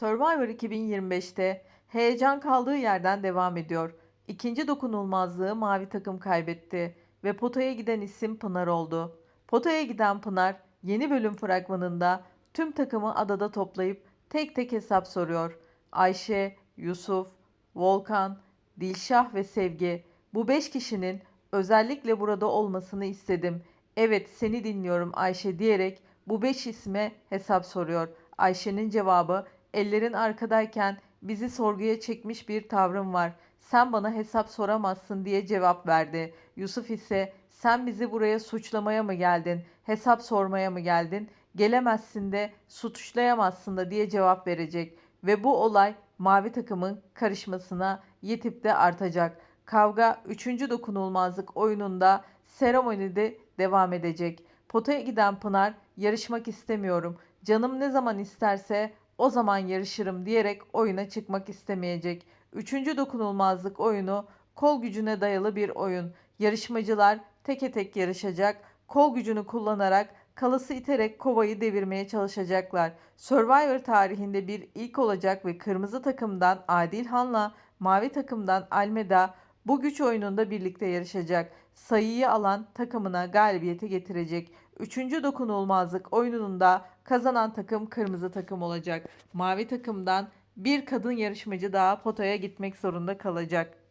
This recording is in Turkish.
Survivor 2025'te heyecan kaldığı yerden devam ediyor. İkinci dokunulmazlığı mavi takım kaybetti ve potaya giden isim Pınar oldu. Potaya giden Pınar yeni bölüm fragmanında tüm takımı adada toplayıp tek tek hesap soruyor. Ayşe, Yusuf, Volkan, Dilşah ve Sevgi bu beş kişinin özellikle burada olmasını istedim. Evet seni dinliyorum Ayşe diyerek bu beş isme hesap soruyor. Ayşe'nin cevabı ellerin arkadayken bizi sorguya çekmiş bir tavrın var. Sen bana hesap soramazsın diye cevap verdi. Yusuf ise sen bizi buraya suçlamaya mı geldin? Hesap sormaya mı geldin? Gelemezsin de suçlayamazsın da diye cevap verecek. Ve bu olay mavi takımın karışmasına yetip de artacak. Kavga 3. dokunulmazlık oyununda seremonide devam edecek. Potaya giden Pınar yarışmak istemiyorum. Canım ne zaman isterse o zaman yarışırım diyerek oyuna çıkmak istemeyecek. Üçüncü dokunulmazlık oyunu kol gücüne dayalı bir oyun. Yarışmacılar teke tek yarışacak. Kol gücünü kullanarak kalası iterek kovayı devirmeye çalışacaklar. Survivor tarihinde bir ilk olacak ve kırmızı takımdan Adilhan'la mavi takımdan Almeda bu güç oyununda birlikte yarışacak. Sayıyı alan takımına galibiyete getirecek. Üçüncü dokunulmazlık oyununun da kazanan takım kırmızı takım olacak. Mavi takımdan bir kadın yarışmacı daha potaya gitmek zorunda kalacak.